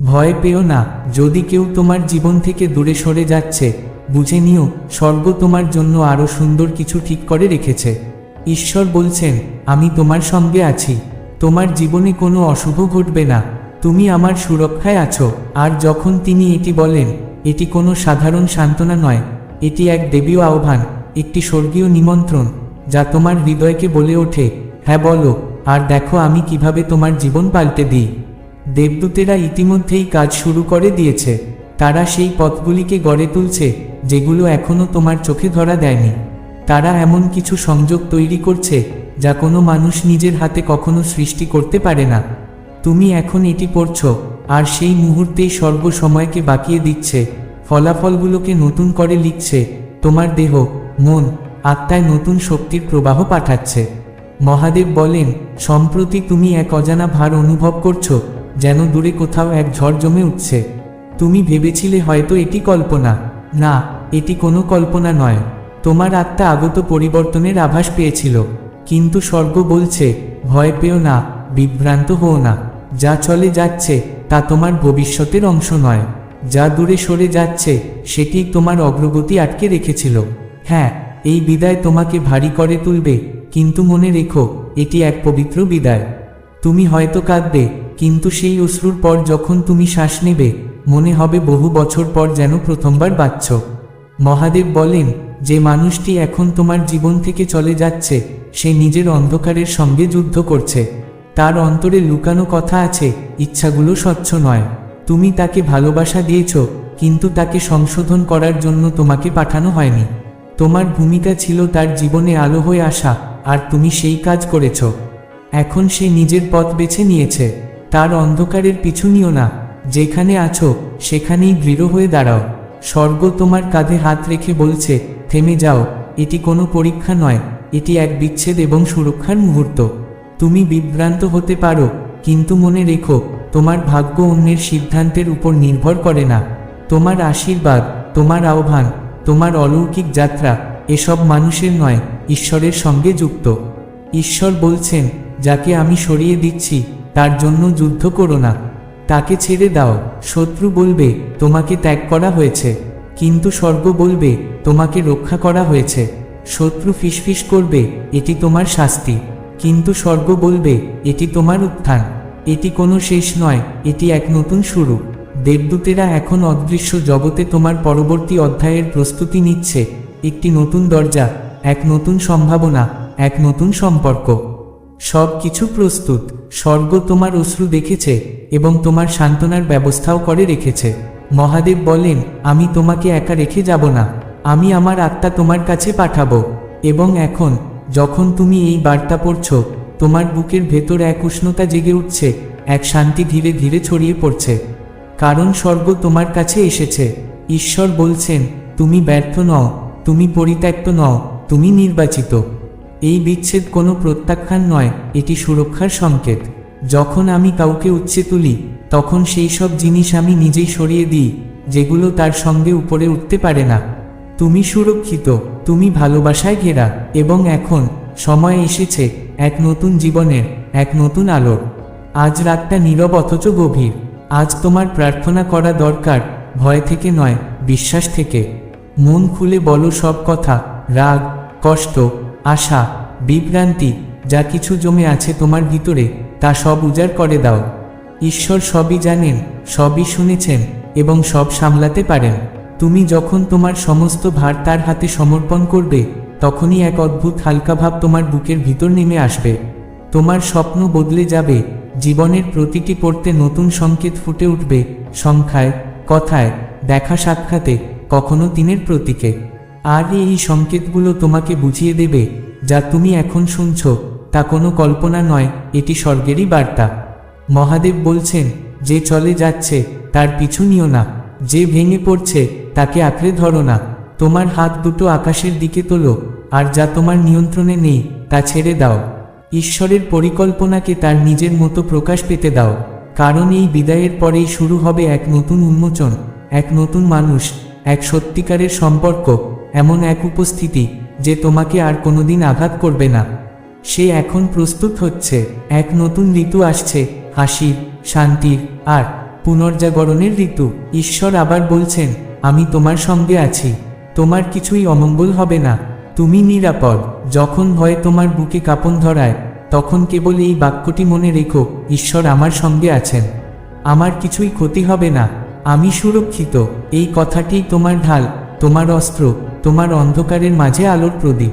ভয় পেও না, যদি কেউ তোমার জীবন থেকে দূরে সরে যাচ্ছে, বুঝে নিও, স্বর্গ তোমার জন্য আরও সুন্দর কিছু ঠিক করে রেখেছে। ঈশ্বর বলছেন, আমি তোমার সঙ্গে আছি, তোমার জীবনে কোনো অশুভ ঘটবে না, তুমি আমার সুরক্ষায় আছো, আর যখন তিনি এটি বলেন, এটি কোনো সাধারণ সান্ত্বনা নয়, এটি এক দেবীয় আহ্বান, একটি স্বর্গীয় নিমন্ত্রণ, যা তোমার হৃদয়কে বলে ওঠে হ্যাঁ বলো, আর দেখো আমি কীভাবে তোমার জীবন পাল্টে দিই। দেবদূতেরা ইতিমধ্যেই কাজ শুরু করে দিয়েছে। তারা সেই পথগুলিকে গড়ে তুলছে, যেগুলো এখনও তোমার চোখে ধরা দেয়নি। তারা এমন কিছু সংযোগ তৈরি করছে, যা কোনো মানুষ নিজের হাতে কখনো সৃষ্টি করতে পারে না। তুমি এখন এটি পড়ছ, আর সেই মুহূর্তেই স্বর্গ সময়কে বাকিয়ে দিচ্ছে। ফলাফলগুলোকে নতুন করে লিখছে, তোমার দেহ, মন, আত্মায় নতুন শক্তির প্রবাহ পাঠাচ্ছে। মহাদেব বলেন, সম্প্রতি তুমি এক অজানা ভার অনুভব করছ যেন দূরে কোথাও এক ঝড় জমে উঠছে। তুমি ভেবেছিলে হয়তো এটি কল্পনা। না, এটি কোনো কল্পনা নয়। তোমার আত্মা আগত পরিবর্তনের আভাস পেয়েছিল। কিন্তু স্বর্গ বলছে, ভয় পেও না, বিভ্রান্ত হও না। যা চলে যাচ্ছে, তা তোমার ভবিষ্যতের অংশ নয়। যা দূরে সরে যাচ্ছে, সেটি তোমার অগ্রগতি আটকে রেখেছিল। হ্যাঁ এই বিদায় তোমাকে ভারী করে তুলবে, কিন্তু মনে রেখো, এটি এক পবিত্র বিদায়। তুমি হয়তো কাঁদবে কিন্তু সেই অশ্রুর পর যখন তুমি শ্বাস নেবে, মনে হবে বহু বছর পর যেন প্রথমবার বাঁচছ। মহাদেব বলেন, যে মানুষটি এখন তোমার জীবন থেকে চলে যাচ্ছে, সে নিজের অন্ধকারের সঙ্গে যুদ্ধ করছে। তার অন্তরে লুকানো কথা আছে, ইচ্ছাগুলো স্বচ্ছ নয়। তুমি তাকে ভালোবাসা দিয়েছ, কিন্তু তাকে সংশোধন করার জন্য তোমাকে পাঠানো হয়নি। তোমার ভূমিকা ছিল তার জীবনে আলো হয়ে আসা, আর তুমি সেই কাজ করেছ। এখন সে নিজের পথ বেছে নিয়েছে। তার অন্ধকারের পিছু নিও না, যেখানে আছো, সেখানেই দৃঢ় হয়ে দাঁড়াও। স্বর্গ তোমার কাঁধে হাত রেখে বলছে, থেমে যাও, এটি কোনো পরীক্ষা নয়, এটি এক বিচ্ছেদ এবং সুরক্ষার মুহূর্ত। তুমি বিভ্রান্ত হতে পারো, কিন্তু মনে রেখো, তোমার ভাগ্য অন্যের সিদ্ধান্তের উপর নির্ভর করে না। তোমার আশীর্বাদ, তোমার আহ্বান, তোমার অলৌকিক যাত্রা, এসব মানুষের নয়, ঈশ্বরের সঙ্গে যুক্ত। ঈশ্বর বলছেন, যাকে আমি সরিয়ে দিচ্ছি তার জন্য যুদ্ধ করো না। তাকে ছেড়ে দাও। শত্রু বলবে, তোমাকে ত্যাগ করা হয়েছে। কিন্তু স্বর্গ বলবে, তোমাকে রক্ষা করা হয়েছে। শত্রু ফিসফিস করবে, এটি তোমার শাস্তি। কিন্তু স্বর্গ বলবে, এটি তোমার উত্থান। এটি কোনো শেষ নয়, এটি এক নতুন শুরু। দেবদূতেরা এখন অদৃশ্য জগতে তোমার পরবর্তী অধ্যায়ের প্রস্তুতি নিচ্ছে। একটি নতুন দরজা, এক নতুন সম্ভাবনা, এক নতুন সম্পর্ক। সব কিছু প্রস্তুত। স্বর্গ তোমার অশ্রু দেখেছে এবং তোমার সান্ত্বনার ব্যবস্থাও করে রেখেছে। মহাদেব বলেন, আমি তোমাকে একা রেখে যাব না, আমি আমার আত্মা তোমার কাছে পাঠাবো। এবং এখন, যখন তুমি এই বার্তা পড়ছ, তোমার বুকের ভেতর এক উষ্ণতা জেগে উঠছে, এক শান্তি ধীরে ধীরে ছড়িয়ে পড়ছে। কারণ স্বর্গ তোমার কাছে এসেছে। ঈশ্বর বলছেন, তুমি ব্যর্থ নও, তুমি পরিত্যক্ত নও, তুমি নির্বাচিত। এই বিচ্ছেদ কোনো প্রত্যাখ্যান নয়, এটি সুরক্ষার সংকেত। যখন আমি কাউকে উচ্ছে তুলি, তখন সেই সব জিনিস আমি নিজেই সরিয়ে দিই, যেগুলো তার সঙ্গে উপরে উঠতে পারে না। তুমি সুরক্ষিত, তুমি ভালোবাসায় ঘেরা, এবং এখন সময় এসেছে এক নতুন জীবনের, এক নতুন আলোর। আজ রাতটা নীরব অথচ গভীর। আজ তোমার প্রার্থনা করা দরকার, ভয় থেকে নয়, বিশ্বাস থেকে। মন খুলে বলো সব কথা, রাগ, কষ্ট আশা, বিভ্রান্তি, যা কিছু জমে আছে তোমার ভিতরে, তা সব উজাড় করে দাও। ঈশ্বর সবই জানেন, সবই শুনেছেন, এবং সব সামলাতে পারেন। তুমি যখন তোমার সমস্ত ভার তার হাতে সমর্পণ করবে, তখনই এক অদ্ভুত হালকা ভাব তোমার বুকের ভিতর নেমে আসবে। তোমার স্বপ্ন বদলে যাবে, জীবনের প্রতিটি পড়তে নতুন সংকেত ফুটে উঠবে, সংখ্যায়, কথায়, দেখা সাক্ষাতে, কখনো দিনের প্রতীকে। আর এই সংকেতগুলো তোমাকে বুঝিয়ে দেবে, যা তুমি এখন শুনছ, তা কোনো কল্পনা নয়, এটি স্বর্গেরই বার্তা। মহাদেব বলছেন, যে চলে যাচ্ছে, তার পিছু নিও না, যে ভেঙে পড়ছে, তাকে আঁকড়ে ধরো না। তোমার হাত দুটো আকাশের দিকে তোলো, আর যা তোমার নিয়ন্ত্রণে নেই, তা ছেড়ে দাও। ঈশ্বরের পরিকল্পনাকে তার নিজের মতো প্রকাশ পেতে দাও, কারণ এই বিদায়ের পরেই শুরু হবে এক নতুন উন্মোচন, এক নতুন মানুষ, এক সত্যিকারের সম্পর্ক। এমন এক উপস্থিতি যে তোমাকে আর কোনোদিন আঘাত করবে না। সে এখন প্রস্তুত হচ্ছে, এক নতুন ঋতু আসছে, হাসির, শান্তির আর পুনর্জাগরণের ঋতু। ঈশ্বর আবার বলছেন, আমি তোমার সঙ্গে আছি, তোমার কিছুই অমঙ্গল হবে না। তুমি নিরাপদ, যখন ভয়ে তোমার বুকে কাঁপন ধরায়, তখন কেবল এই বাক্যটি মনে রেখো, ঈশ্বর আমার সঙ্গে আছেন। আমার কিছুই ক্ষতি হবে না, আমি সুরক্ষিত, এই কথাটিই তোমার ঢাল তোমার অস্ত্র তোমার অন্ধকারের মাঝে আলোর প্রদীপ।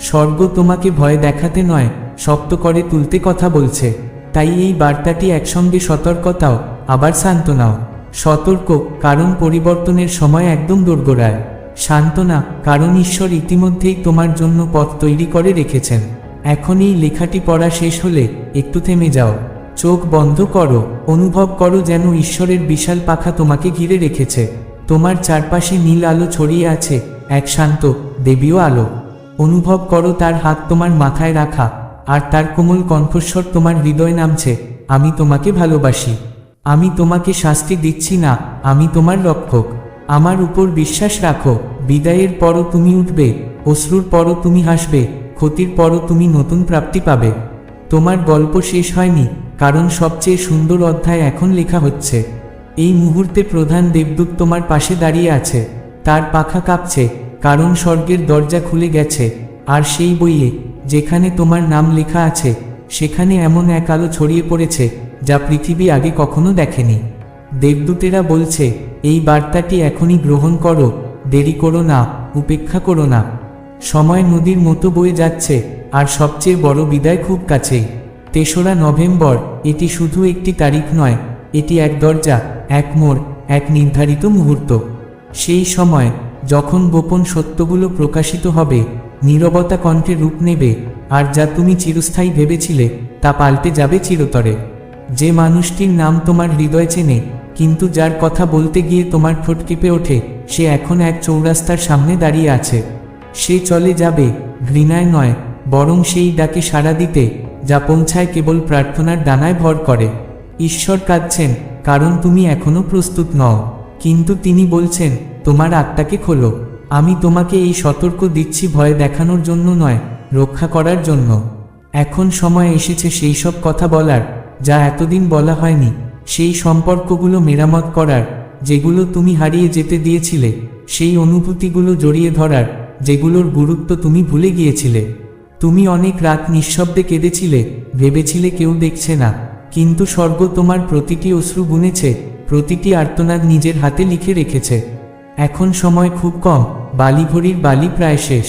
স্বর্গ তোমাকে ভয় দেখাতে নয়, শক্ত করে তুলতে কথা বলছে। তাই এই বার্তাটি একসঙ্গে সতর্কতাও, আবার সান্ত্বনাও। সতর্ক, কারণ পরিবর্তনের সময় একদম দোরগোড়ায়। সান্ত্বনা, কারণ ঈশ্বর ইতিমধ্যেই তোমার জন্য পথ তৈরি করে রেখেছেন। এখন এই লেখাটি পড়া শেষ হলে একটু থেমে যাও। চোখ বন্ধ করো, অনুভব করো যেন ঈশ্বরের বিশাল পাখা তোমাকে ঘিরে রেখেছে। তোমার চারপাশে নীল আলো ছড়িয়ে আছে, এক শান্ত দেবীয় আলো। অনুভব করো তার হাত তোমার মাথায় রাখা, আর তার কোমল কণ্ঠস্বর তোমার হৃদয় নামছে, আমি তোমাকে ভালোবাসি। আমি তোমাকে শাস্তি দিচ্ছি না, আমি তোমার রক্ষক। আমার উপর বিশ্বাস রাখো, বিদায়ের পরও তুমি উঠবে, অশ্রুর পরও তুমি হাসবে, ক্ষতির পরও তুমি নতুন প্রাপ্তি পাবে। তোমার গল্প শেষ হয়নি, কারণ সবচেয়ে সুন্দর অধ্যায় এখন লেখা হচ্ছে। এই মুহূর্তে প্রধান দেবদূত তোমার পাশে দাঁড়িয়ে আছে। তার পাখা কাঁপছে, কারণ স্বর্গের দরজা খুলে গেছে। আর সেই বইয়ে, যেখানে তোমার নাম লেখা আছে, সেখানে এমন এক আলো ছড়িয়ে পড়েছে, যা পৃথিবী আগে কখনো দেখেনি। দেবদূতেরা বলছে, এই বার্তাটি এখনই গ্রহণ করো, দেরি করো না, উপেক্ষা করো না। সময় নদীর মতো বয়ে যাচ্ছে, আর সবচেয়ে বড় বিদায় খুব কাছেই। তেসরা নভেম্বর, এটি শুধু একটি তারিখ নয় এটি এক দরজা, এক মোড়, এক নির্ধারিত মুহূর্ত। সেই সময়, যখন গোপন সত্যগুলো প্রকাশিত হবে, নীরবতা কণ্ঠে রূপ নেবে, আর যা তুমি চিরস্থায়ী ভেবেছিলে, তা পাল্টে যাবে চিরতরে। যে মানুষটির নাম তোমার হৃদয় চেনে, কিন্তু যার কথা বলতে গিয়ে তোমার ঠোঁট কেঁপে ওঠে, সে এখন এক চৌরাস্তার সামনে দাঁড়িয়ে আছে। সে চলে যাবে, ঘৃণায় নয়, বরং সেই ডাকে সাড়া দিতে, যা পৌঁছায় কেবল প্রার্থনার ডানায় ভর করে। ঈশ্বর কাঁদছেন, কারণ তুমি এখনও প্রস্তুত নও। কিন্তু তিনি বলছেন, তোমার আত্মাকে খোলো। আমি তোমাকে এই সতর্ক দিচ্ছি ভয় দেখানোর জন্য নয়, রক্ষা করার জন্য। এখন সময় এসেছে সেই সব কথা বলার, যা এতদিন বলা হয়নি। সেই সম্পর্কগুলো মেরামত করার, যেগুলো তুমি হারিয়ে যেতে দিয়েছিলে। সেই অনুভূতিগুলো জড়িয়ে ধরার, যেগুলোর গুরুত্ব তুমি ভুলে গিয়েছিলে। তুমি অনেক রাত নিঃশব্দে কেঁদেছিলে, ভেবেছিলে কেউ দেখছে না। কিন্তু স্বর্গ তোমার প্রতিটি অশ্রু বুনেছে, প্রতিটি আর্তনাদ নিজের হাতে লিখে রেখেছে। এখন সময় খুব কম বালিভরির বালি প্রায় শেষ।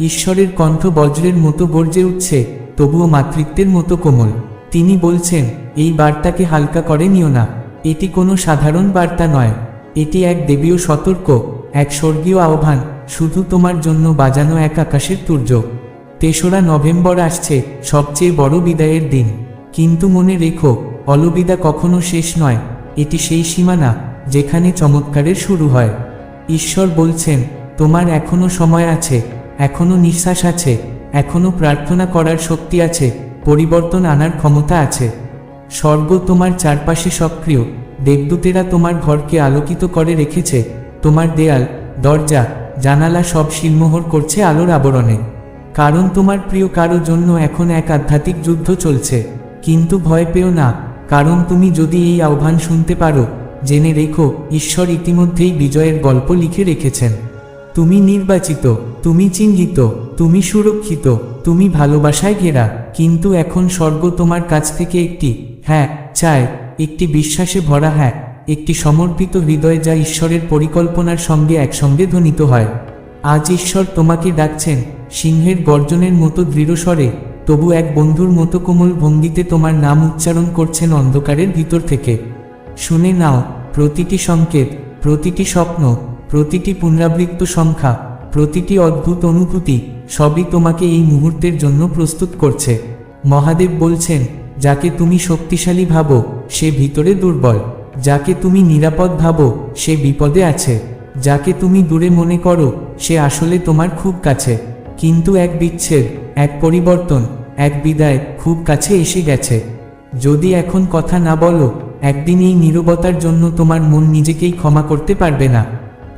ঈশ্বরের কণ্ঠ বজ্রের মতো গর্জে উঠছে, তবুও মাতৃত্বের মতো কোমল। তিনি বলছেন, এই বার্তাকে হালকা করে নিও না। এটি কোনো সাধারণ বার্তা নয়। এটি এক দেবীয় সতর্ক, এক স্বর্গীয় আহ্বান, শুধু তোমার জন্য বাজানো এক আকাশের তুর্য তেসরা নভেম্বর আসছে, সবচেয়ে বড় বিদায়ের দিন। কিন্তু মনে রেখো, অলবিদা কখনো শেষ নয়, এটি সেই সীমানা, যেখানে চমৎকারের শুরু হয়। ঈশ্বর বলছেন, তোমার এখনও সময় আছে, এখনও নিঃশ্বাস আছে, এখনও প্রার্থনা করার শক্তি আছে, পরিবর্তন আনার ক্ষমতা আছে। স্বর্গ তোমার চারপাশে সক্রিয়, দেবদূতেরা তোমার ঘরকে আলোকিত করে রেখেছে, তোমার দেয়াল, দরজা, জানালা সব শিলমোহর করছে আলোর আবরণে। কারণ তোমার প্রিয় কারও জন্য এখন এক আধ্যাত্মিক যুদ্ধ চলছে। কিন্তু ভয় পেও না, কারণ তুমি যদি এই আহ্বান শুনতে পারো, জেনে রেখো, ঈশ্বর ইতিমধ্যেই বিজয়ের গল্প লিখে রেখেছেন। তুমি নির্বাচিত, তুমি চিহ্নিত তুমি সুরক্ষিত, তুমি ভালোবাসায় ঘেরা, কিন্তু এখন স্বর্গ তোমার কাছ থেকে একটি হ্যাঁ চায়, একটি বিশ্বাসে ভরা হ্যাঁ একটি সমর্পিত হৃদয় যা ঈশ্বরের পরিকল্পনার সঙ্গে একসঙ্গে ধ্বনিত হয়। আজ ঈশ্বর তোমাকে ডাকছেন, সিংহের গর্জনের মতো দৃঢ়স্বরে তবু এক বন্ধুর মতো কোমল ভঙ্গিতে তোমার নাম উচ্চারণ করছেন অন্ধকারের ভিতর থেকে। শুনে নাও, প্রতিটি সংকেত, প্রতিটি স্বপ্ন, প্রতিটি পুনরাবৃত্ত সংখ্যা, প্রতিটি অদ্ভুত অনুভূতি সবই তোমাকে এই মুহূর্তের জন্য প্রস্তুত করছে। মহাদেব বলছেন, যাকে তুমি শক্তিশালী ভাবো, সে ভিতরে দুর্বল। যাকে তুমি নিরাপদ ভাবো, সে বিপদে আছে। যাকে তুমি দূরে মনে করো, সে আসলে তোমার খুব কাছে। কিন্তু এক বিচ্ছেদ, এক পরিবর্তন, এক বিদায় খুব কাছে এসে গেছে। যদি এখন কথা না বলো, একদিন এই নীরবতার জন্য তোমার মন নিজেকেই ক্ষমা করতে পারবে না।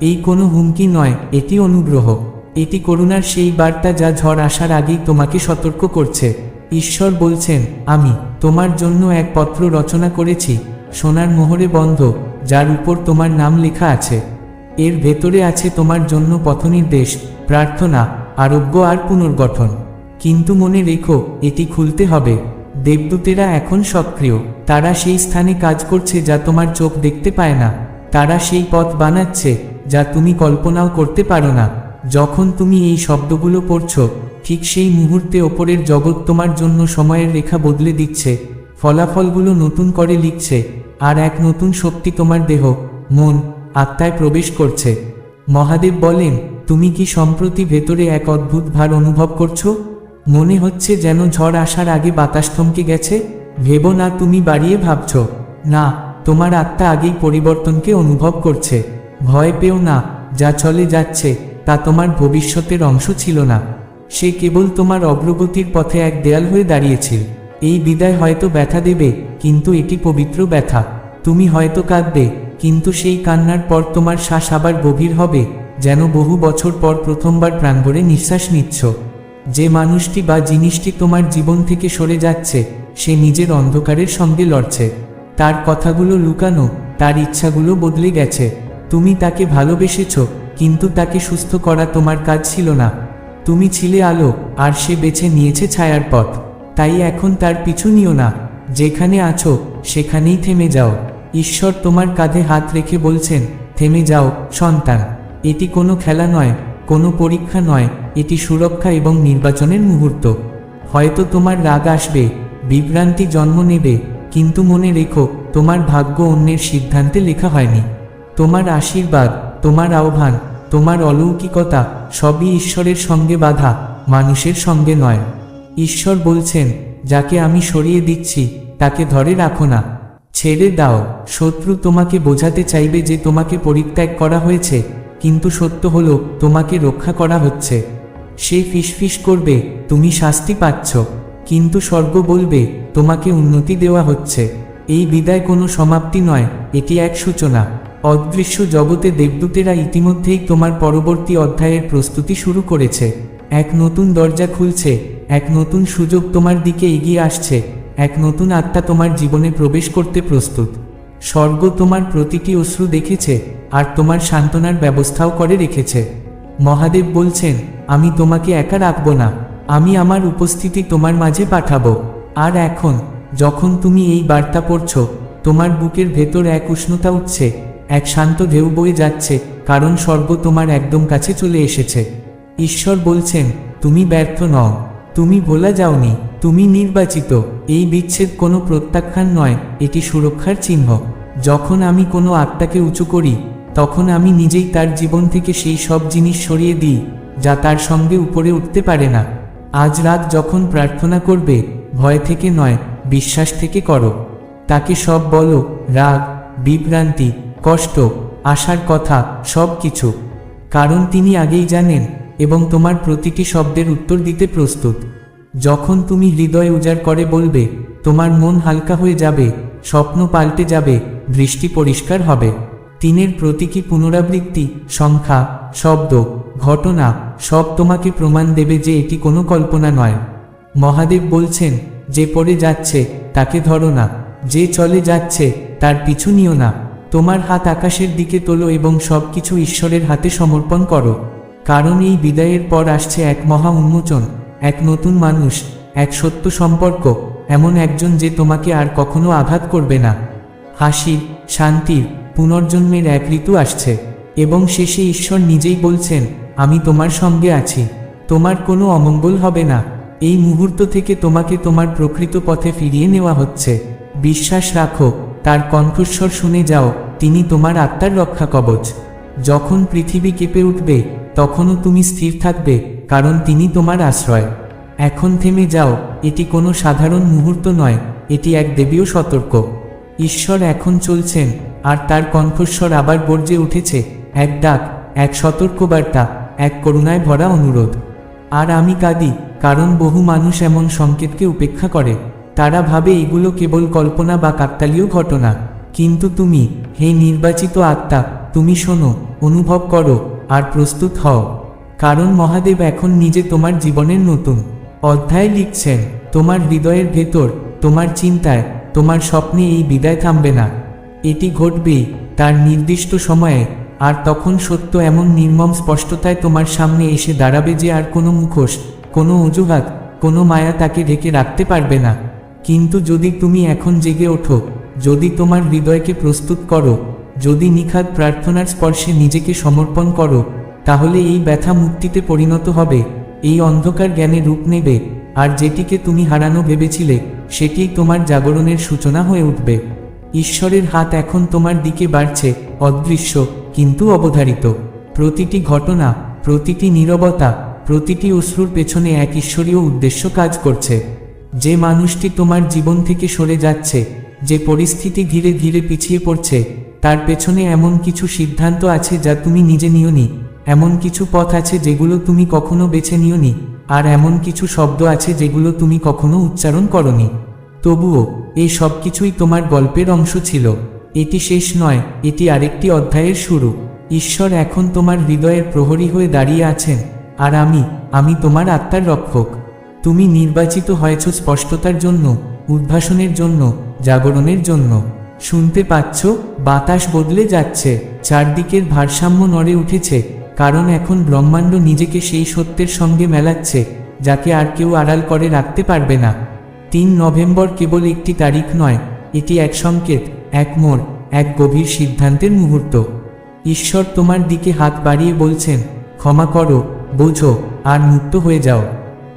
এই কোনো হুমকি নয়, এটি অনুগ্রহ। এটি করুণার সেই বার্তা যা ঝড় আসার আগেই তোমাকে সতর্ক করছে। ঈশ্বর বলছেন, আমি তোমার জন্য এক পত্র রচনা করেছি, সোনার মোহরে বন্ধ, যার উপর তোমার নাম লেখা আছে। এর ভেতরে আছে তোমার জন্য পথনির্দেশ, প্রার্থনা আরোগ্য আর পুনর্গঠন। কিন্তু মনে রেখো, এটি খুলতে হবে। দেবদূতেরা এখন সক্রিয়। তারা সেই স্থানে কাজ করছে যা তোমার চোখ দেখতে পায় না। তারা সেই পথ বানাচ্ছে যা তুমি কল্পনাও করতে পারো না। যখন তুমি এই শব্দগুলো পড়ছ, ঠিক সেই মুহূর্তে ওপরের জগৎ তোমার জন্য সময়ের রেখা বদলে দিচ্ছে। ফলাফলগুলো নতুন করে লিখছে, আর এক নতুন শক্তি তোমার দেহ, মন, আত্মায় প্রবেশ করছে। মহাদেব বলেন তুমি কি সম্প্রতি ভেতরে এক অদ্ভুত ভার অনুভব করছ? মনে হচ্ছে যেন ঝড় আসার আগে বাতাস থমকে গেছে। ভেবো না তুমি বাড়িয়ে ভাবছ। না, তোমার আত্মা আগেই পরিবর্তনকে অনুভব করছে। ভয় পেও না, যা চলে যাচ্ছে, তা তোমার ভবিষ্যতের অংশ ছিল না। সে কেবল তোমার অগ্রগতির পথে এক দেয়াল হয়ে দাঁড়িয়েছিল। এই বিদায় হয়তো ব্যথা দেবে, কিন্তু এটি পবিত্র ব্যথা। তুমি হয়তো কাঁদবে, কিন্তু সেই কান্নার পর তোমার শ্বাস আবার গভীর হবে। যেন বহু বছর পর প্রথমবার প্রাণ ভরে নিঃশ্বাস নিচ্ছ। যে মানুষটি বা জিনিসটি তোমার জীবন থেকে সরে যাচ্ছে, সে নিজের অন্ধকারের সঙ্গে লড়ছে। তার কথাগুলো লুকানো, তার ইচ্ছাগুলো বদলে গেছে। তুমি তাকে ভালোবেসেছ, কিন্তু তাকে সুস্থ করা তোমার কাজ ছিল না। তুমি ছিলে আলো, আর সে বেছে নিয়েছে ছায়ার পথ। তাই এখন তার পিছু নিও না। যেখানে আছো, সেখানেই থেমে যাও। ঈশ্বর তোমার কাঁধে হাত রেখে বলছেন, থেমে যাও, সন্তান। এটি কোনো খেলা নয়, কোনো পরীক্ষা নয়, এটি সুরক্ষা এবং নির্বাচনের মুহূর্ত। হয়তো তোমার রাগ আসবে, বিভ্রান্তি জন্ম নেবে, কিন্তু মনে রেখো, তোমার ভাগ্য অন্যের সিদ্ধান্তে লেখা হয়নি। তোমার আশীর্বাদ, তোমার আহ্বান, তোমার অলৌকিকতা, সবই ঈশ্বরের সঙ্গে বাধা, মানুষের সঙ্গে নয়। ঈশ্বর বলছেন, যাকে আমি সরিয়ে দিচ্ছি, তাকে ধরে রাখো না। ছেড়ে দাও, শত্রু তোমাকে বোঝাতে চাইবে যে তোমাকে পরিত্যাগ করা হয়েছে। কিন্তু সত্য হলো, তোমাকে রক্ষা করা হচ্ছে। সে ফিসফিস করবে, তুমি শাস্তি পাচ্ছ। কিন্তু স্বর্গ বলবে, তোমাকে উন্নতি দেওয়া হচ্ছে। এই বিদায় কোনো সমাপ্তি নয়, এটি এক সূচনা। অদৃশ্য জগতে দেবদূতেরা ইতিমধ্যেই তোমার পরবর্তী অধ্যায়ের প্রস্তুতি শুরু করেছে। এক নতুন দরজা খুলছে, এক নতুন সুযোগ তোমার দিকে এগিয়ে আসছে, এক নতুন আত্মা তোমার জীবনে প্রবেশ করতে প্রস্তুত। স্বর্গ তোমার প্রতিটি অশ্রু দেখেছে, আর তোমার সান্ত্বনার ব্যবস্থাও করে রেখেছে। মহাদেব বলছেন, আমি তোমাকে একা রাখব না, আমি আমার উপস্থিতি তোমার মাঝে পাঠাবো। আর এখন, যখন তুমি এই বার্তা পড়ছ, তোমার বুকের ভেতর এক উষ্ণতা উঠছে, এক শান্ত ঢেউ বয়ে যাচ্ছে, কারণ স্বর্গ তোমার একদম কাছে চলে এসেছে। ঈশ্বর বলছেন, তুমি ব্যর্থ নও, তুমি ভোলা যাওনি। তুমি নির্বাচিত, এই বিচ্ছেদ কোনো প্রত্যাখ্যান নয়, এটি সুরক্ষার চিহ্ন। যখন আমি কোনো আত্মাকে উঁচু করি, তখন আমি নিজেই তার জীবন থেকে সেই সব জিনিস সরিয়ে দিই, যা তার সঙ্গে উপরে উঠতে পারে না। আজ রাত যখন প্রার্থনা করবে, ভয় থেকে নয়, বিশ্বাস থেকে করো। তাকে সব বলো, রাগ, বিভ্রান্তি, কষ্ট, আশার কথা, সব কিছু। কারণ তিনি আগেই জানেন, এবং তোমার প্রতিটি শব্দের উত্তর দিতে প্রস্তুত। যখন তুমি হৃদয় উজাড় করে বলবে, তোমার মন হালকা হয়ে যাবে, স্বপ্ন পাল্টে যাবে, দৃষ্টি পরিষ্কার হবে। তিনের প্রতীকী পুনরাবৃত্তি, সংখ্যা, শব্দ, ঘটনা, সব তোমাকে প্রমাণ দেবে যে এটি কোনো কল্পনা নয়। মহাদেব বলছেন, যে পড়ে যাচ্ছে, তাকে ধরো না। যে চলে যাচ্ছে, তার পিছু নিও না। তোমার হাত আকাশের দিকে তোলো এবং সব কিছু ঈশ্বরের হাতে সমর্পণ করো। কারণ এই বিদায়ের পর আসছে এক মহা উন্মোচন। এক নতুন মানুষ, এক সত্য সম্পর্ক, এমন একজন যে তোমাকে আর কখনো আঘাত করবে না। হাসির শান্তির পুনর্জন্মের এক ঋতু আসছে, এবং শেষে ঈশ্বর নিজেই বলছেন, আমি তোমার সঙ্গে আছি, তোমার কোনো অমঙ্গল হবে না। এই মুহূর্ত থেকে তোমাকে তোমার প্রকৃত পথে ফিরিয়ে নেওয়া হচ্ছে। বিশ্বাস রাখো, তার কণ্ঠস্বর শুনে যাও, তিনি তোমার আত্মার রক্ষা কবচ যখন পৃথিবী কেঁপে উঠবে, তখনও তুমি স্থির থাকবে কারণ তিনি তোমার আশ্রয়। এখন থেমে যাও, এটি কোনো সাধারণ মুহূর্ত নয়, এটি এক দেবীয় সতর্ক। ঈশ্বর এখন চলছেন, আর তার কণ্ঠস্বর আবার গর্জে উঠেছে, এক ডাক, এক সতর্কবার্তা, এক করুণায় ভরা অনুরোধ। আর আমি কাঁদি, কারণ বহু মানুষ এমন সংকেতকে উপেক্ষা করে। তারা ভাবে এগুলো কেবল কল্পনা বা কাকতালীয় ঘটনা। কিন্তু তুমি, হে নির্বাচিত আত্মা, তুমি শোনো, অনুভব করো, আর প্রস্তুত হও। কারণ মহাদেব এখন নিজে তোমার জীবনের নতুন। অধ্যায় লিখছেন, তোমার হৃদয়ের ভেতর, তোমার চিন্তায়, তোমার স্বপ্নে এই বিদায় থামবে না। এটি ঘটবেই, তার নির্দিষ্ট সময়ে, আর তখন সত্য এমন নির্মম স্পষ্টতায় তোমার সামনে এসে দাঁড়াবে যে আর কোনো মুখোশ, কোনো অজুহাত, কোনো মায়া তাকে ঢেকে রাখতে পারবে না। কিন্তু যদি তুমি এখন জেগে ওঠো, যদি তোমার হৃদয়কে প্রস্তুত করো, যদি নিখাদ প্রার্থনার স্পর্শে নিজেকে সমর্পণ করো তাহলে এই ব্যথা মুক্তিতে পরিণত হবে। এই অন্ধকার জ্ঞানে রূপ নেবে। আর যেটিকে তুমি হারানো ভেবেছিলে সেটিই তোমার জাগরণের সূচনা হয়ে উঠবে। ঈশ্বরের হাত এখন তোমার দিকে বাড়ছে, অদৃশ্য, কিন্তু অবধারিত। প্রতিটি ঘটনা, প্রতিটি নীরবতা, প্রতিটি অশ্রুর পেছনে এক ঈশ্বরীয় উদ্দেশ্য কাজ করছে। যে মানুষটি তোমার জীবন থেকে সরে যাচ্ছে, যে পরিস্থিতি ধীরে ধীরে পিছিয়ে পড়ছে, তার পেছনে এমন কিছু সিদ্ধান্ত আছে যা তুমি নিজে নিওনি। এমন কিছু পথ আছে যেগুলো তুমি কখনো বেছে নিওনি, আর এমন কিছু শব্দ আছে যেগুলো তুমি কখনো উচ্চারণ করনি। তবুও, এই সব কিছুই তোমার গল্পের অংশ ছিল। এটি শেষ নয়, এটি আরেকটি অধ্যায়ের শুরু। ঈশ্বর এখন তোমার হৃদয়ের প্রহরী হয়ে দাঁড়িয়ে আছেন, আর আমি আমি তোমার আত্মার রক্ষক। তুমি নির্বাচিত হয়েছ স্পষ্টতার জন্য, উদ্ভাসনের জন্য, জাগরণের জন্য। শুনতে পাচ্ছ, বাতাস বদলে যাচ্ছে, চারদিকের ভারসাম্য নড়ে উঠেছে। কারণ এখন ব্রহ্মাণ্ড নিজেকে সেই সত্যের সঙ্গে মেলাচ্ছে, যাকে আর কেউ আড়াল করে রাখতে পারবে না। তিন নভেম্বর কেবল একটি তারিখ নয়, এটি এক সংকেত, এক মোড়, এক গভীর সিদ্ধান্তের মুহূর্ত। ঈশ্বর তোমার দিকে হাত বাড়িয়ে বলছেন, ক্ষমা করো, বোঝো, আর মুক্ত হয়ে যাও।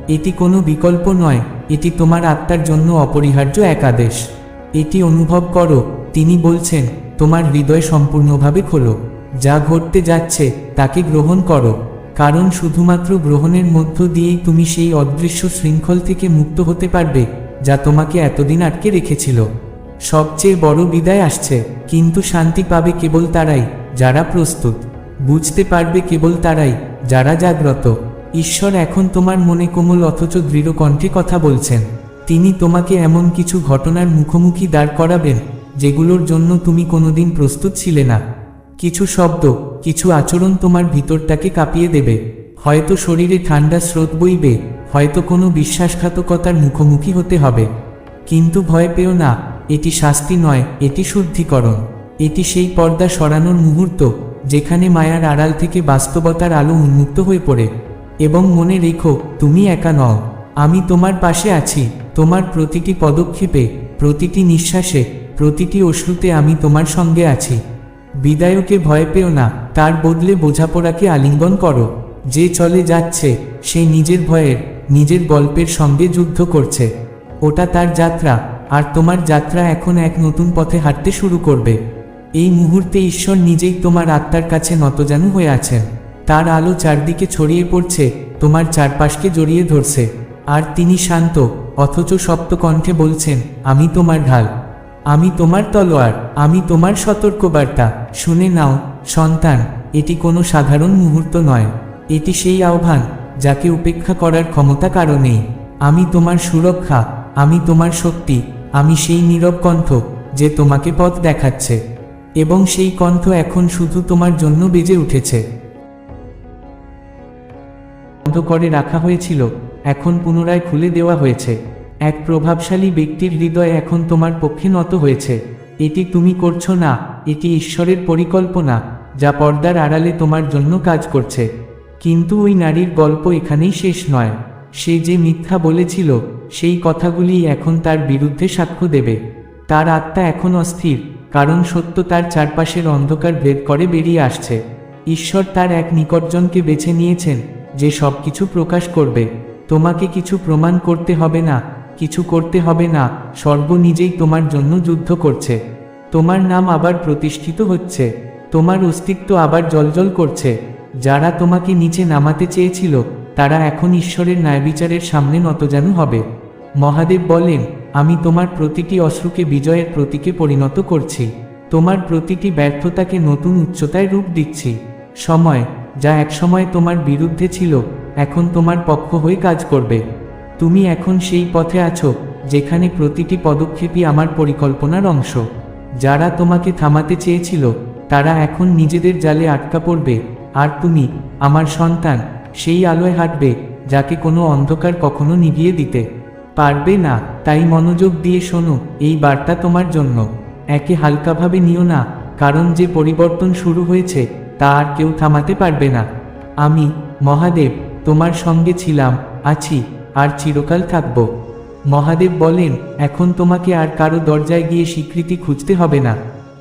এটি কোনো বিকল্প নয়, এটি তোমার আত্মার জন্য অপরিহার্য এক আদেশ এটি অনুভব করো, তিনি বলছেন, তোমার হৃদয় সম্পূর্ণভাবে খোলো। যা ঘটতে যাচ্ছে, তাকে গ্রহণ করো। কারণ শুধুমাত্র গ্রহণের মধ্য দিয়েই তুমি সেই অদৃশ্য শৃঙ্খল থেকে মুক্ত হতে পারবে, যা তোমাকে এতদিন আটকে রেখেছিল। সবচেয়ে বড় বিদায় আসছে, কিন্তু শান্তি পাবে কেবল তারাই, যারা প্রস্তুত। বুঝতে পারবে কেবল তারাই, যারা জাগ্রত। ঈশ্বর এখন তোমার মনে কোমল অথচ দৃঢ় কণ্ঠে কথা বলছেন। তিনি তোমাকে এমন কিছু ঘটনার মুখোমুখি দাঁড় করাবেন, যেগুলোর জন্য তুমি কোনোদিন প্রস্তুত ছিলে না। কিছু শব্দ, কিছু আচরণ তোমার ভিতরটাকে কাঁপিয়ে দেবে। হয়তো শরীরে ঠান্ডা স্রোত বইবে, হয়তো কোনো বিশ্বাসঘাতকতার মুখোমুখি হতে হবে। কিন্তু ভয় পেও না, এটি শাস্তি নয়, এটি শুদ্ধিকরণ। এটি সেই পর্দা সরানোর মুহূর্ত, যেখানে মায়ার আড়াল থেকে বাস্তবতার আলো উন্মুক্ত হয়ে পড়ে। এবং মনে রেখো, তুমি একা নও। আমি তোমার পাশে আছি, তোমার প্রতিটি পদক্ষেপে, প্রতিটি নিঃশ্বাসে, প্রতিটি অশ্রুতে আমি তোমার সঙ্গে আছি। বিদায়কে ভয় পেও না, তার বদলে বোঝাপড়াকে আলিঙ্গন করো। যে চলে যাচ্ছে, সে নিজের ভয়ের, নিজের গল্পের সঙ্গে যুদ্ধ করছে। ওটা তার যাত্রা, আর তোমার যাত্রা এখন এক নতুন পথে হাঁটতে শুরু করবে। এই মুহূর্তে ঈশ্বর নিজেই তোমার আত্মার কাছে নতজানু হয়ে আছেন। তার আলো চারদিকে ছড়িয়ে পড়ছে, তোমার চারপাশকে জড়িয়ে ধরছে। আর তিনি শান্ত, অথচ সপ্ত কণ্ঠে বলছেন, আমি তোমার ঢাল। আমি তোমার তলোয়ার, আমি তোমার সতর্কবার্তা। শুনে নাও, সন্তান, এটি কোনো সাধারণ মুহূর্ত নয়। এটি সেই আহ্বান, যাকে উপেক্ষা করার ক্ষমতা কারণেই আমি তোমার সুরক্ষা, আমি তোমার শক্তি, আমি সেই নীরব কণ্ঠ, যে তোমাকে পথ দেখাচ্ছে। এবং সেই কণ্ঠ এখন শুধু তোমার জন্য বেজে উঠেছে। বন্ধ করে রাখা হয়েছিল, এখন পুনরায় খুলে দেওয়া হয়েছে। এক প্রভাবশালী ব্যক্তির হৃদয় এখন তোমার পক্ষে নত হয়েছে। এটি তুমি করছ না, এটি ঈশ্বরের পরিকল্পনা, যা পর্দার আড়ালে তোমার জন্য কাজ করছে। কিন্তু ওই নারীর গল্প এখানেই শেষ নয়। সে যে মিথ্যা বলেছিল, সেই কথাগুলি এখন তার বিরুদ্ধে সাক্ষ্য দেবে। তার আত্মা এখন অস্থির, কারণ সত্য তার চারপাশের অন্ধকার ভেদ করে বেরিয়ে আসছে। ঈশ্বর তার এক নিকটজনকে বেছে নিয়েছেন, যে সব কিছু প্রকাশ করবে। তোমাকে কিছু প্রমাণ করতে হবে না কিছু করতে হবে না স্বর্গ নিজেই তোমার জন্য যুদ্ধ করছে। তোমার নাম আবার প্রতিষ্ঠিত হচ্ছে, তোমার অস্তিত্ব আবার জলজল করছে। যারা তোমাকে নিচে নামাতে চেয়েছিল, তারা এখন ঈশ্বরের ন্যায়বিচারের সামনে নতজানু হবে। মহাদেব বলেন, আমি তোমার প্রতিটি অশ্রুকে বিজয়ের প্রতীকে পরিণত করছি। তোমার প্রতিটি ব্যর্থতাকে নতুন উচ্চতায় রূপ দিচ্ছি। সময়, যা একসময় তোমার বিরুদ্ধে ছিল, এখন তোমার পক্ষ হয়ে কাজ করবে। তুমি এখন সেই পথে আছো, যেখানে প্রতিটি পদক্ষেপই আমার পরিকল্পনার অংশ। যারা তোমাকে থামাতে চেয়েছিল, তারা এখন নিজেদের জালে আটকা পড়বে। আর তুমি, আমার সন্তান, সেই আলোয় হাঁটবে, যাকে কোনো অন্ধকার কখনো নিভিয়ে দিতে পারবে না। তাই মনোযোগ দিয়ে শোনো, এই বার্তা তোমার জন্য। একে হালকাভাবে নিও না, কারণ যে পরিবর্তন শুরু হয়েছে, তা আর কেউ থামাতে পারবে না। আমি, মহাদেব, তোমার সঙ্গে ছিলাম, আছি। আর চিরকাল থাকব। মহাদেব বলেন, এখন তোমাকে আর কারও দরজায় গিয়ে স্বীকৃতি খুঁজতে হবে না।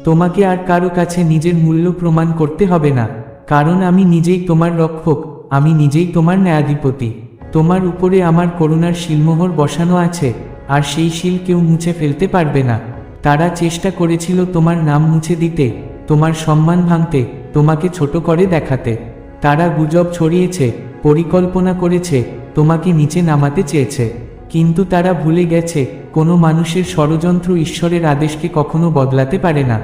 তোমাকে আর কারও কাছে নিজের মূল্য প্রমাণ করতে হবে না। কারণ আমি নিজেই তোমার রক্ষক, আমি নিজেই তোমার ন্যায়াধিপতি। তোমার উপরে আমার করুণার শিলমোহর বসানো আছে, আর সেই শিল কেউ মুছে ফেলতে পারবে না। তারা চেষ্টা করেছিল তোমার নাম মুছে দিতে, তোমার সম্মান ভাঙতে, তোমাকে ছোট করে দেখাতে। তারা গুজব ছড়িয়েছে, পরিকল্পনা করেছে তোমাকে নিচে নামাতে চেয়েছে। কিন্তু তারা ভুলে গেছে, কোনো মানুষের ষড়যন্ত্র ঈশ্বরের আদেশকে কখনো বদলাতে পারে না।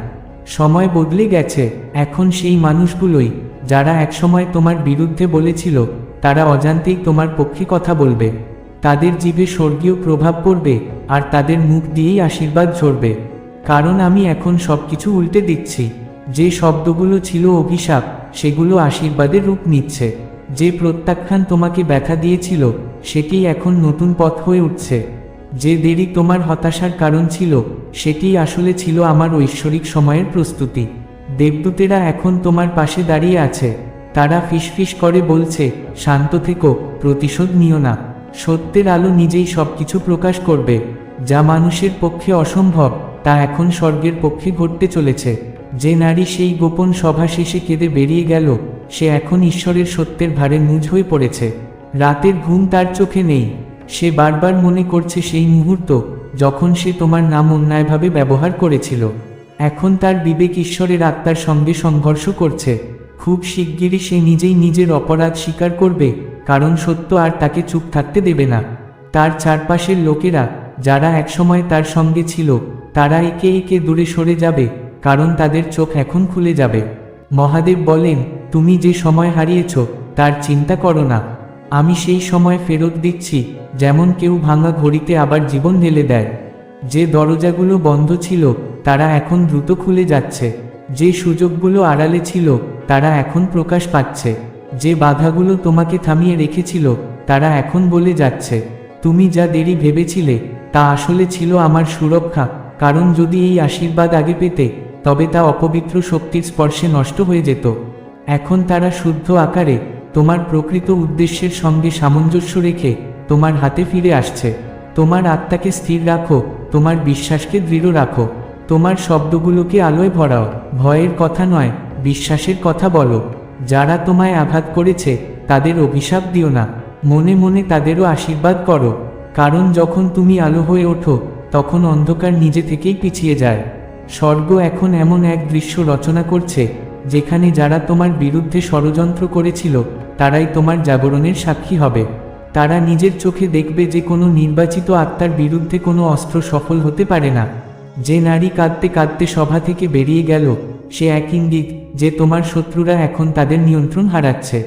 সময় বদলে গেছে, এখন সেই মানুষগুলোই, যারা একসময় তোমার বিরুদ্ধে বলেছিল, তারা অজান্তেই তোমার পক্ষে কথা বলবে। তাদের জীবে স্বর্গীয় প্রভাব পড়বে, আর তাদের মুখ দিয়েই আশীর্বাদ ঝরবে। কারণ আমি এখন সবকিছু উল্টে দিচ্ছি, যে শব্দগুলো ছিল অভিশাপ, সেগুলো আশীর্বাদের রূপ নিচ্ছে। যে প্রত্যাখ্যান তোমাকে ব্যথা দিয়েছিল সেটি এখন নতুন পথ হয়ে উঠছে। যে দেরি তোমার হতাশার কারণ ছিল সেটি আসলে ছিল আমার ঐশ্বরিক সময়ের প্রস্তুতি। দেবদূতেরা এখন তোমার পাশে দাঁড়িয়ে আছে। তারা ফিসফিস করে বলছে, শান্ত থেকো, প্রতিশোধ নিও না। সত্যের আলো নিজেই সবকিছু প্রকাশ করবে। যা মানুষের পক্ষে অসম্ভব, তা এখন স্বর্গের পক্ষে ঘটতে চলেছে। যে নারী সেই গোপন সভা শেষে কেঁদে বেরিয়ে গেল সে এখন ঈশ্বরের সত্যের ভারে মুজ হয়ে পড়েছে। রাতের ঘুম তার চোখে নেই। সে বারবার মনে করছে সেই মুহূর্ত যখন সে তোমার নাম অন্যায়ভাবে ব্যবহার করেছিল। এখন তার বিবেক ঈশ্বরের আত্মার সঙ্গে সংঘর্ষ করছে। খুব শিগগিরই সে নিজেই নিজের অপরাধ স্বীকার করবে, কারণ সত্য আর তাকে চুপ থাকতে দেবে না। তার চারপাশের লোকেরা, যারা একসময় তার সঙ্গে ছিল, তারা একে একে দূরে সরে যাবে, কারণ তাদের চোখ এখন খুলে যাবে। মহাদেব বলেন তুমি যে সময় হারিয়েছ, তার চিন্তা করো না। আমি সেই সময় ফেরত দিচ্ছি, যেমন কেউ ভাঙা ঘড়িতে আবার জীবন ঢেলে দেয়। যে দরজাগুলো বন্ধ ছিল, তারা এখন দ্রুত খুলে যাচ্ছে। যে সুযোগগুলো আড়ালে ছিল, তারা এখন প্রকাশ পাচ্ছে। যে বাধাগুলো তোমাকে থামিয়ে রেখেছিল, তারা এখন বলে যাচ্ছে। তুমি যা দেরি ভেবেছিলে, তা আসলে ছিল আমার সুরক্ষা, কারণ যদি এই আশীর্বাদ আগে পেতে, তবে তা অপবিত্র শক্তির স্পর্শে নষ্ট হয়ে যেত। এখন তারা শুদ্ধ আকারে তোমার প্রকৃত উদ্দেশ্যের সঙ্গে সামঞ্জস্য রেখে তোমার হাতে ফিরে আসছে। তোমার আত্মাকে স্থির রাখো, তোমার বিশ্বাসকে দৃঢ় রাখো। তোমার শব্দগুলোকে আলোয় ভরাও। ভয়ের কথা নয়, বিশ্বাসের কথা বলো। যারা তোমায় আঘাত করেছে, তাদের অভিশাপ দিও না। মনে মনে তাদেরও আশীর্বাদ করো। কারণ যখন তুমি আলো হয়ে ওঠো, তখন অন্ধকার নিজে থেকেই পিছিয়ে যায়। স্বর্গ এখন এমন এক দৃশ্য রচনা করছে যেখানে যারা তোমার বিরুদ্ধে ষড়যন্ত্র করেছিল, তারাই তোমার জাগরণের সাক্ষী হবে। তারা নিজের চোখে দেখবে যে কোনো নির্বাচিত আত্মার বিরুদ্ধে কোনো অস্ত্র সফল হতে পারে না। যে নারী কাঁদতে কাঁদতে সভা থেকে বেরিয়ে গেল, সে এক ইঙ্গিত যে তোমার শত্রুরা এখন তাদের নিয়ন্ত্রণ হারাচ্ছে।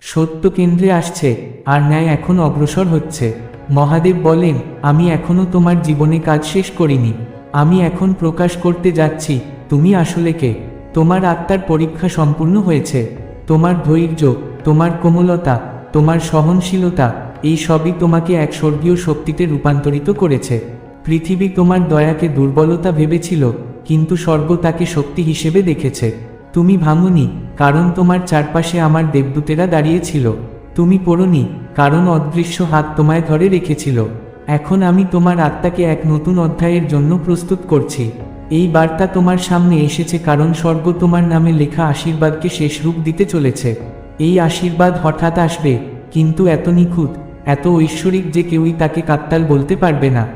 সত্য কেন্দ্রে আসছে, আর ন্যায় এখন অগ্রসর হচ্ছে। মহাদেব বলেন, আমি এখনও তোমার জীবনে কাজ শেষ করিনি। আমি এখন প্রকাশ করতে যাচ্ছি। তুমি আসলে কে? তোমার আত্মার পরীক্ষা সম্পূর্ণ হয়েছে। তোমার ধৈর্য, তোমার কোমলতা, তোমার সহনশীলতা, এই সবই তোমাকে এক স্বর্গীয় শক্তিতে রূপান্তরিত করেছে। পৃথিবী তোমার দয়াকে দুর্বলতা ভেবেছিল, কিন্তু স্বর্গ তাকে শক্তি হিসেবে দেখেছে। তুমি ভাঙুনি, কারণ তোমার চারপাশে আমার দেবদূতেরা দাঁড়িয়েছিল। তুমি পড়নি, কারণ অদৃশ্য হাত তোমায় ধরে রেখেছিল। এখন আমি তোমার আত্মাকে এক নতুন অধ্যায়ের জন্য প্রস্তুত করছি। এই বার্তা তোমার সামনে এসেছে কারণ স্বর্গ তোমার নামে লেখা আশীর্বাদকে শেষ রূপ দিতে চলেছে। এই আশীর্বাদ হঠাৎ আসবে, কিন্তু এত নিখুঁত, এত ঐশ্বরিক যে কেউই তাকে কাত্তাল বলতে পারবে না।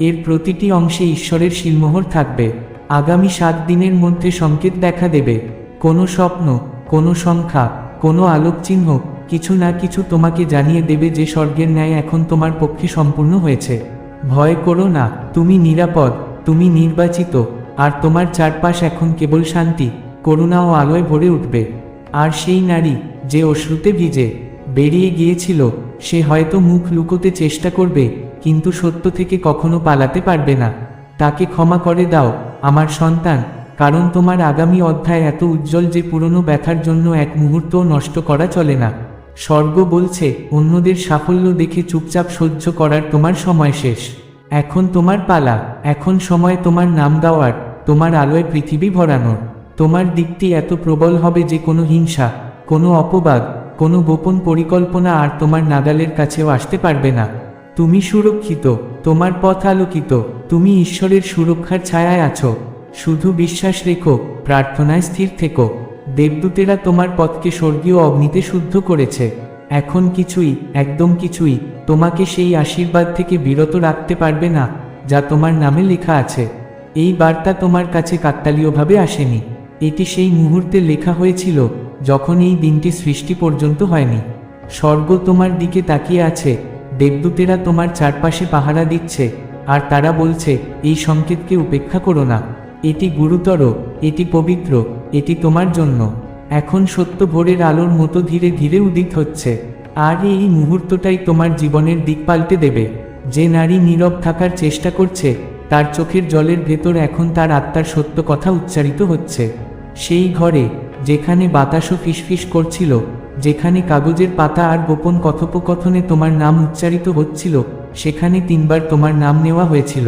এর প্রতিটি অংশে ঈশ্বরের শিলমোহর থাকবে। আগামী সাত দিনের মধ্যে সংকেত দেখা দেবে। কোনো স্বপ্ন, কোনো সংখ্যা, কোনো আলোকচিহ্ন, কিছু না কিছু তোমাকে জানিয়ে দেবে যে স্বর্গের ন্যায় এখন তোমার পক্ষে সম্পূর্ণ হয়েছে। ভয় করো না, তুমি নিরাপদ, তুমি নির্বাচিত আর তোমার চারপাশ এখন কেবল শান্তি, করুণা ও আলোয় ভরে উঠবে। আর সেই নারী যে অশ্রুতে ভিজে বেরিয়ে গিয়েছিল, সে হয়তো মুখ লুকোতে চেষ্টা করবে, কিন্তু সত্য থেকে কখনো পালাতে পারবে না। তাকে ক্ষমা করে দাও, আমার সন্তান, কারণ তোমার আগামী অধ্যায় এত উজ্জ্বল যে পুরনো ব্যথার জন্য এক মুহূর্তও নষ্ট করা চলে না। স্বর্গ বলছে, অন্যদের সাফল্য দেখে চুপচাপ সহ্য করার তোমার সময় শেষ। এখন তোমার পালা, এখন সময় তোমার নাম গাওয়ার, তোমার আলোয় পৃথিবী ভরানোর। তোমার দিকটি এত প্রবল হবে যে কোনো হিংসা, কোনো অপবাদ, কোনো গোপন পরিকল্পনা আর তোমার নাগালের কাছেও আসতে পারবে না। তুমি সুরক্ষিত, তোমার পথ আলোকিত, তুমি ঈশ্বরের সুরক্ষার ছায়ায় আছো। শুধু বিশ্বাস রেখো, প্রার্থনায় স্থির থেকো। দেবদূতেরা তোমার পথকে স্বর্গীয় অগ্নিতে শুদ্ধ করেছে। এখন কিছুই, একদম কিছুই, তোমাকে সেই আশীর্বাদ থেকে বিরত রাখতে পারবে না, যা তোমার নামে লেখা আছে। এই বার্তা তোমার কাছে কাকতালীয়ভাবে আসেনি। এটি সেই মুহূর্তে লেখা হয়েছিল, যখন এই দিনটি সৃষ্টি পর্যন্ত হয়নি। স্বর্গ তোমার দিকে তাকিয়ে আছে, দেবদূতেরা তোমার চারপাশে পাহারা দিচ্ছে, আর তারা বলছে, এই সংকেতকে উপেক্ষা করো না। এটি গুরুতর, এটি পবিত্র, এটি তোমার জন্য। এখন সত্য ভোরের আলোর মতো ধীরে ধীরে উদিত হচ্ছে। আর এই মুহূর্তটাই তোমার জীবনের দিক পাল্টে দেবে। যে নারী নীরব থাকার চেষ্টা করছে, তার চোখের জলের ভেতর এখন তার আত্মার সত্য কথা উচ্চারিত হচ্ছে। সেই ঘরে, যেখানে বাতাসও ফিসফিস করছিল, যেখানে কাগজের পাতা আর গোপন কথোপকথনে তোমার নাম উচ্চারিত হচ্ছিল, সেখানে তিনবার তোমার নাম নেওয়া হয়েছিল।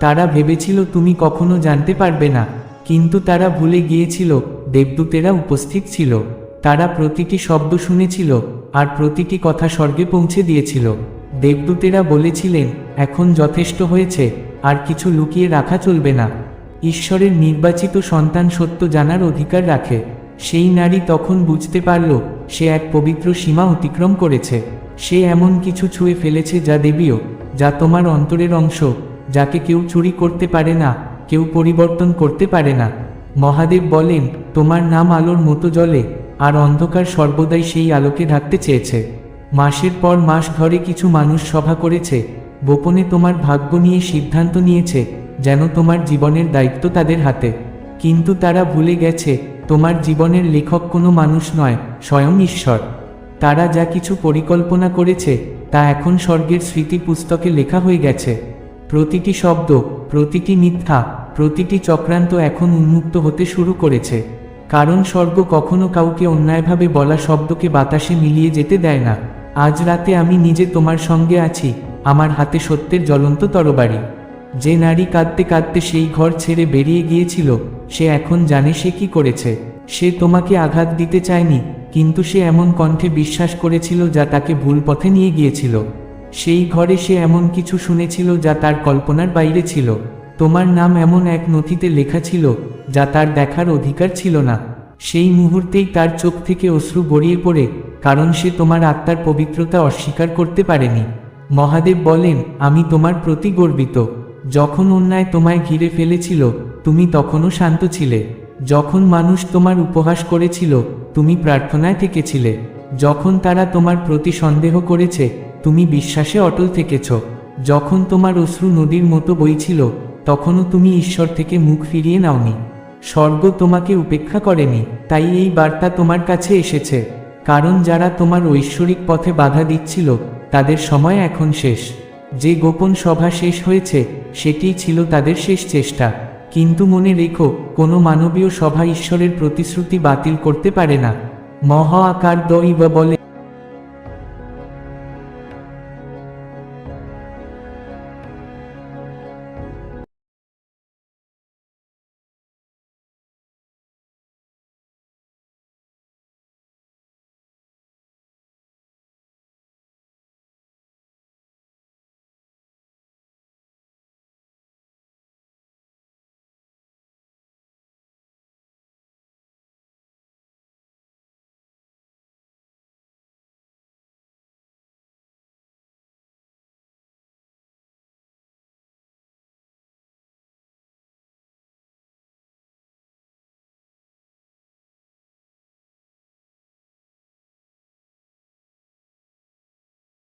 তারা ভেবেছিল, তুমি কখনো জানতে পারবে না। কিন্তু তারা ভুলে গিয়েছিল দেবদূতেরা উপস্থিত ছিল। তারা প্রতিটি শব্দ শুনেছিল আর প্রতিটি কথা স্বর্গে পৌঁছে দিয়েছিল। দেবদূতেরা বলেছিলেন, এখন যথেষ্ট হয়েছে, আর কিছু লুকিয়ে রাখা চলবে না। ঈশ্বরের নির্বাচিত সন্তান সত্য জানার অধিকার রাখে। সেই নারী তখন বুঝতে পারল, সে এক পবিত্র সীমা অতিক্রম করেছে। সে এমন কিছু ছুঁয়ে ফেলেছে যা দেবীয়, যা তোমার অন্তরের অংশ, যাকে কেউ চুরি করতে পারে না, কেউ পরিবর্তন করতে পারে না। মহাদেব বলেন, তোমার নাম আলোর মতো জলে আর অন্ধকার সর্বদাই সেই আলোকে ঢাকতে চেয়েছে। মাসের পর মাস ঘরে কিছু মানুষ সভা করেছে। গোপনে তোমার ভাগ্য নিয়ে সিদ্ধান্ত নিয়েছে, যেন তোমার জীবনের দায়িত্ব তাদের হাতে। কিন্তু তারা ভুলে গেছে, তোমার জীবনের লেখক কোনো মানুষ নয়, স্বয়ং ঈশ্বর। তারা যা কিছু পরিকল্পনা করেছে, তা এখন স্বর্গের স্মৃতি পুস্তকে লেখা হয়ে গেছে। প্রতিটি শব্দ, প্রতিটি মিথ্যা প্রতিটি চক্রান্ত এখন উন্মুক্ত হতে শুরু করেছে। কারণ স্বর্গ কখনো কাউকে অন্যায়ভাবে বলা শব্দকে বাতাসে মিলিয়ে যেতে দেয় না। আজ রাতে আমি নিজে তোমার সঙ্গে আছি, আমার হাতে সত্যের জ্বলন্ত তরবারি। যে নারী কাঁদতে কাঁদতে সেই ঘর ছেড়ে বেরিয়ে গিয়েছিল, সে এখন জানে সে কি করেছে। সে তোমাকে আঘাত দিতে চায়নি, কিন্তু সে এমন কণ্ঠে বিশ্বাস করেছিল যা তাকে ভুল পথে নিয়ে গিয়েছিল। সেই ঘরে সে এমন কিছু শুনেছিল যা তার কল্পনার বাইরে ছিল। তোমার নাম এমন এক নথিতে লেখা ছিল, যা তার দেখার অধিকার ছিল না। সেই মুহূর্তেই তার চোখ থেকে অশ্রু গড়িয়ে পড়ে, কারণ সে তোমার আত্মার পবিত্রতা অস্বীকার করতে পারেনি। মহাদেব বলেন, আমি তোমার প্রতি গর্বিত। যখন অন্যায় তোমায় ঘিরে ফেলেছিল, তুমি তখনও শান্ত ছিলে। যখন মানুষ তোমার উপহাস করেছিল, তুমি প্রার্থনায় থেকেছিলে। যখন তারা তোমার প্রতি সন্দেহ করেছে, তুমি বিশ্বাসে অটল থেকেছ। যখন তোমার অশ্রু নদীর মতো বইছিল তখনও তুমি ঈশ্বর থেকে মুখ ফিরিয়ে নাওনি। স্বর্গ তোমাকে উপেক্ষা করেনি, তাই এই বার্তা তোমার কাছে এসেছে। কারণ যারা তোমার ঐশ্বরিক পথে বাধা দিচ্ছিল, তাদের সময় এখন শেষ। যে গোপন সভা শেষ হয়েছে সেটিই ছিল তাদের শেষ চেষ্টা। কিন্তু মনে রেখো, কোনো মানবীয় সভা ঈশ্বরের প্রতিশ্রুতি বাতিল করতে পারে না। মহা আকার দইবা বলে